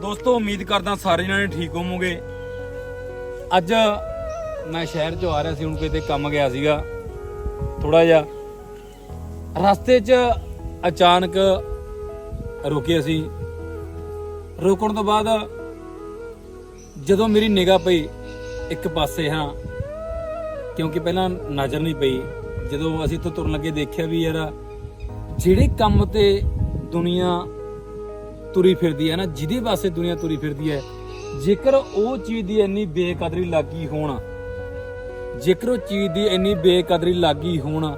ਦੋਸਤੋ, ਉਮੀਦ ਕਰਦਾ ਸਾਰੇ ਜਣੇ ਠੀਕ ਹੋਵੋਗੇ। ਅੱਜ ਮੈਂ ਸ਼ਹਿਰ ਚੋਂ ਆ ਰਿਹਾ ਸੀ, ਹੁਣ ਕਿਤੇ ਕੰਮ ਗਿਆ ਸੀਗਾ। ਥੋੜਾ ਜਿਹਾ ਰਸਤੇ 'ਚ ਅਚਾਨਕ ਰੁਕੇ ਅਸੀਂ ਰੁਕਣ ਤੋਂ ਬਾਅਦ ਜਦੋਂ ਮੇਰੀ ਨਿਗਾਹ ਪਈ, ਇੱਕ ਪਾਸੇ ਹਾਂ, ਕਿਉਂਕਿ ਪਹਿਲਾਂ ਨਜ਼ਰ ਨਹੀਂ ਪਈ। ਜਦੋਂ ਅਸੀਂ ਤੋਂ ਤੁਰਨ ਲੱਗੇ, ਦੇਖਿਆ ਵੀ ਯਾਰ, ਜਿਹੜੇ ਕੰਮ ਤੇ ਦੁਨੀਆ ਤੁਰੀ ਫਿਰਦੀ ਹੈ ਨਾ, ਜਿਹਦੇ ਵਾਸਤੇ ਦੁਨੀਆ ਤੁਰੀ ਫਿਰਦੀ ਹੈ, ਜੇਕਰ ਉਹ ਚੀਜ਼ ਦੀ ਇੰਨੀ ਬੇਕਦਰੀ ਲੱਗੀ ਹੋਣ, ਜੇਕਰ ਉਹ ਚੀਜ਼ ਦੀ ਇੰਨੀ ਬੇਕਦਰੀ ਲੱਗੀ ਹੋਣ,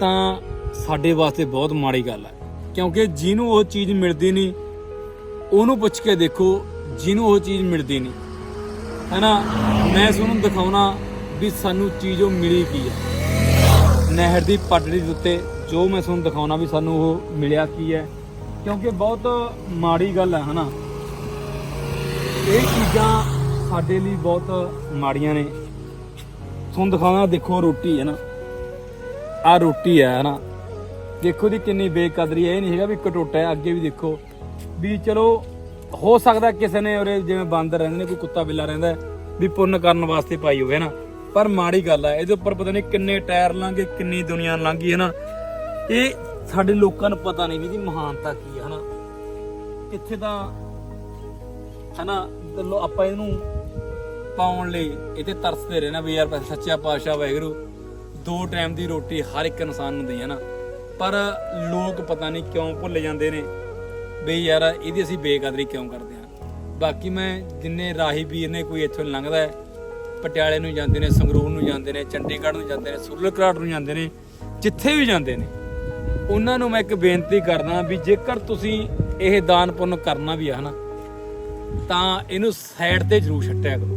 ਤਾਂ ਸਾਡੇ ਵਾਸਤੇ ਬਹੁਤ ਮਾੜੀ ਗੱਲ ਹੈ। ਕਿਉਂਕਿ ਜਿਹਨੂੰ ਉਹ ਚੀਜ਼ ਮਿਲਦੀ ਨਹੀਂ, ਉਹਨੂੰ ਪੁੱਛ ਕੇ ਦੇਖੋ, ਜਿਹਨੂੰ ਉਹ ਚੀਜ਼ ਮਿਲਦੀ ਨਹੀਂ। ਹੈਨਾ? ਮੈਂ ਤੁਹਾਨੂੰ ਦਿਖਾਉਣਾ ਵੀ ਸਾਨੂੰ ਚੀਜ਼ ਉਹ ਮਿਲੀ ਕੀ ਹੈ। ਨਹਿਰ ਦੀ ਪਟੜੀ ਦੇ ਉੱਤੇ ਜੋ ਮੈਂ ਤੁਹਾਨੂੰ ਦਿਖਾਉਣਾ ਵੀ ਸਾਨੂੰ ਉਹ ਮਿਲਿਆ ਕੀ ਹੈ। ਕਿਉਂਕਿ ਬਹੁਤ ਮਾੜੀ ਗੱਲ ਹੈ, ਹਨਾ? ਇਹ ਚੀਜ਼ਾਂ ਸਾਡੇ ਲਈ ਬਹੁਤ ਮਾੜੀਆਂ ਨੇ। ਤੁਹਾਨੂੰ ਦਿਖਾਉਣਾ ਦੇਖੋ ਰੋਟੀ ਹੈ ਨਾ। ਆ ਰੋਟੀ ਹੈ ਨਾ ਦੇਖੋ ਦੀ ਕਿੰਨੀ ਬੇਕਦਰੀ ਹੈ। ਇਹ ਨਹੀਂ ਹੈਗਾ ਵੀ ਕਟੋਟਾ ਹੈ, ਅੱਗੇ ਵੀ ਦੇਖੋ। ਵੀ ਚਲੋ, ਹੋ ਸਕਦਾ ਕਿਸੇ ਨੇ ਉਰੇ ਜਿਵੇਂ ਬਾਂਦਰ ਰਹਿੰਦੇ ਨੇ, ਕੋਈ ਕੁੱਤਾ ਬਿੱਲਾ ਰਹਿੰਦਾ ਵੀ ਪੁੰਨ ਕਰਨ ਵਾਸਤੇ ਪਾਈ ਹੋਵੇ ਨਾ ਪਰ ਮਾੜੀ ਗੱਲ ਹੈ, ਇਹਦੇ ਉੱਪਰ ਪਤਾ ਨਹੀਂ ਕਿੰਨੇ ਟਾਇਰ ਲੰਘੇ, ਕਿੰਨੀ ਦੁਨੀਆ ਲੰਘੀ ਹੈ ਨਾ ਇਹ ਸਾਡੇ ਲੋਕਾਂ ਨੂੰ ਪਤਾ ਨਹੀਂ ਵੀ ਇਹਦੀ ਮਹਾਨਤਾ ਕੀ ਹੈ ਹਨਾ? ਕਿੱਥੇ ਤਾਂ, ਹਨਾ ਤੇ ਲੋ- ਆਪਾਂ ਇਹਨੂੰ ਪਾਉਣ ਲਈ ਇਹ ਤੇ ਤਰਸਦੇ ਰਹਿਣਾ ਵੀ ਯਾਰ ਸੱਚਾ ਪਾਤਸ਼ਾਹ ਵਾਹਿਗੁਰੂ, ਦੋ ਟਾਈਮ ਦੀ ਰੋਟੀ ਹਰ ਇੱਕ ਇਨਸਾਨ ਨੂੰ ਦੇਈ ਹੈ ਨਾ। ਪਰ ਲੋਕ ਪਤਾ ਨਹੀਂ ਕਿਉਂ ਭੁੱਲ ਜਾਂਦੇ ਨੇ ਵੀ ਯਾਰ ਇਹਦੀ ਅਸੀਂ ਬੇਕਦਰੀ ਕਿਉਂ ਕਰਦੇ ਹਾਂ। ਬਾਕੀ ਮੈਂ ਜਿੰਨੇ ਰਾਹੀ ਵੀਰ ਨੇ ਕੋਈ ਇੱਥੋਂ ਲੰਘਦਾ ਹੈ, ਪਟਿਆਲੇ ਨੂੰ ਜਾਂਦੇ ਨੇ, ਸੰਗਰੂਰ ਨੂੰ ਜਾਂਦੇ ਨੇ, ਚੰਡੀਗੜ੍ਹ ਨੂੰ ਜਾਂਦੇ ਨੇ ਸੁਰਲ ਘਰਾਟ ਨੂੰ ਜਾਂਦੇ ਨੇ, ਜਿੱਥੇ ਵੀ ਜਾਂਦੇ ਨੇ ਉਹਨਾਂ ਨੂੰ ਮੈਂ ਇੱਕ ਬੇਨਤੀ ਕਰਦਾ ਵੀ ਜੇਕਰ ਤੁਸੀਂ ਇਹ ਦਾਨ ਪੁੰਨ ਕਰਨਾ ਵੀ ਆ ਨਾ ਤਾਂ ਇਹਨੂੰ ਸਾਈਡ ਤੇ ਜ਼ਰੂਰ ਛੱਟਿਆ ਕਰੋ।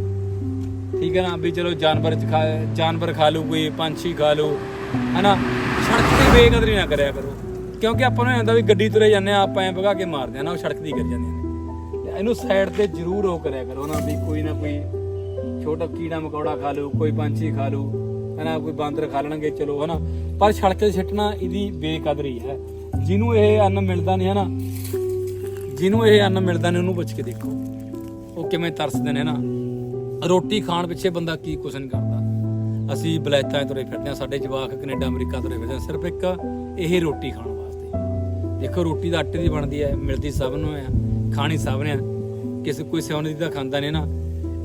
ਠੀਕ ਹੈ ਨਾ? ਵੀ ਚਲੋ ਜਾਨਵਰ ਚ ਖਾ, ਜਾਨਵਰ ਖਾ ਲੂ ਕੋਈ, ਪੰਛੀ ਖਾ ਲੂ ਹਨਾ? ਸੜਕ ਤੇ ਬੇਕਦਰੀ ਨਾ ਕਰਿਆ ਕਰੋ। ਕਿਉਂਕਿ ਆਪਾਂ ਨੂੰ ਇਹ ਹੁੰਦਾ ਵੀ ਗੱਡੀ ਤੁਰੇ ਜਾਂਦੇ ਆ, ਆਪਾਂ ਐ ਭਗਾ ਕੇ ਮਾਰਦੇ ਆ ਨਾ, ਉਹ ਸੜਕ ਦੀ ਗਿਰ ਜਾਂਦੀਆਂ ਨੇ ਇਹਨੂੰ ਸਾਈਡ ਤੇ ਜ਼ਰੂਰ ਉਹ ਕਰਿਆ ਕਰੋ ਨਾ, ਵੀ ਕੋਈ ਨਾ ਕੋਈ ਛੋਟਾ ਕੀੜਾ ਮਕੌੜਾ ਖਾ ਲੂ ਕੋਈ ਪੰਛੀ ਖਾ ਲੂ ਹਨਾ, ਕੋਈ ਬਾਂਦਰ ਖਾ ਲੈਣਗੇ, ਚਲੋ, ਹਨਾ। ਪਰ ਸੜਕ ਤੇ ਸਿੱਟਣਾ ਇਹਦੀ ਬੇਕਦਰੀ ਹੈ। ਜਿਹਨੂੰ ਇਹ ਅੰਨ ਮਿਲਦਾ ਨਹੀਂ, ਹਨਾ, ਜਿਹਨੂੰ ਇਹ ਅੰਨ ਮਿਲਦਾ ਨਹੀਂ, ਉਹਨੂੰ ਪੁੱਛ ਕੇ ਦੇਖੋ। ਉਹ ਕਿਵੇਂ ਤਰਸਦੇ ਨੇ ਨਾ ਰੋਟੀ ਖਾਣ ਪਿੱਛੇ ਬੰਦਾ ਕੀ ਕੁਛ ਨਹੀਂ ਕਰਦਾ? ਅਸੀਂ ਬਲੈਤਾਂ ਤੁਰੇ ਫਿਰਦੇ ਆ ਸਾਡੇ ਜਵਾਕ ਕੈਨੇਡਾ, ਅਮਰੀਕਾ ਤੁਰੇ ਫਿਰਦੇ ਆ ਸਿਰਫ ਇੱਕ, ਇਹ ਰੋਟੀ ਖਾਣ ਵਾਸਤੇ। ਦੇਖੋ, ਰੋਟੀ ਦਾ ਆਟੇ ਦੀ ਬਣਦੀ ਹੈ, ਮਿਲਦੀ ਸਭ ਨੂੰ ਹੈ, ਖਾਣੀ ਸਭ ਨੇ ਕਿਸੇ, ਕੋਈ ਸਿਉਣ ਦੀ ਤਾਂ ਖਾਂਦਾ ਨਹੀਂ ਨਾ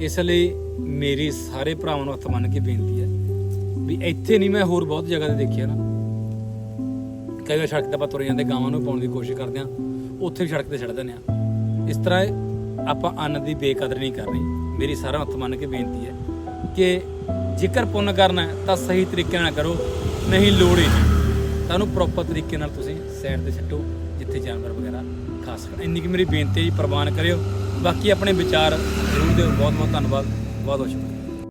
ਇਸ ਲਈ ਮੇਰੀ ਸਾਰੇ ਭਰਾਵਾਂ ਨੂੰ ਹੱਥ ਮੰਨ ਕੇ ਬੇਨਤੀ ਹੈ ਵੀ ਇੱਥੇ ਨਹੀਂ, ਮੈਂ ਹੋਰ ਬਹੁਤ ਜਗ੍ਹਾ ਤੇ ਦੇਖਿਆ ਨਾ। ਕਈ ਵਾਰ ਸੜਕ ਤੇ ਆਪਾਂ ਤੁਰ ਜਾਂਦੇ, ਗਾਵਾਂ ਨੂੰ ਪਾਉਣ ਦੀ ਕੋਸ਼ਿਸ਼ ਕਰਦੇ ਆ, ਉੱਥੇ ਵੀ ਸੜਕ ਤੇ ਛੱਡ ਦਿੰਦੇ ਆ। ਇਸ ਤਰ੍ਹਾਂ ਆਪਾਂ ਅੰਨ ਦੀ ਬੇਕਦਰ ਨਹੀਂ ਕਰਨੀ। ਮੇਰੀ ਸਾਰਾ ਹੱਥ ਮੰਨ ਕੇ ਬੇਨਤੀ ਹੈ ਕਿ ਜੇਕਰ ਪੁੰਨ ਕਰਨਾ ਤਾਂ ਸਹੀ ਤਰੀਕੇ ਨਾਲ ਕਰੋ, ਨਹੀਂ ਲੋੜ ਹੀ ਨਹੀਂ। ਪ੍ਰੋਪਰ ਤਰੀਕੇ ਨਾਲ ਤੁਸੀਂ ਸਾਈਡ ਤੇ ਛੱਡੋ ਜਿੱਥੇ ਜਾਨਵਰ ਵਗੈਰਾ ਖਾ ਸਕਣ। ਇੰਨੀ ਕਿ ਮੇਰੀ ਬੇਨਤੀ ਹੈ ਜੀ, ਪ੍ਰਵਾਨ ਕਰਿਓ। ਬਾਕੀ ਆਪਣੇ ਵਿਚਾਰ ਜ਼ਰੂਰ ਦਿਓ। ਬਹੁਤ ਬਹੁਤ ਧੰਨਵਾਦ। ਬਹੁਤ ਬਹੁਤ ਸ਼ੁਕਰੀਆ।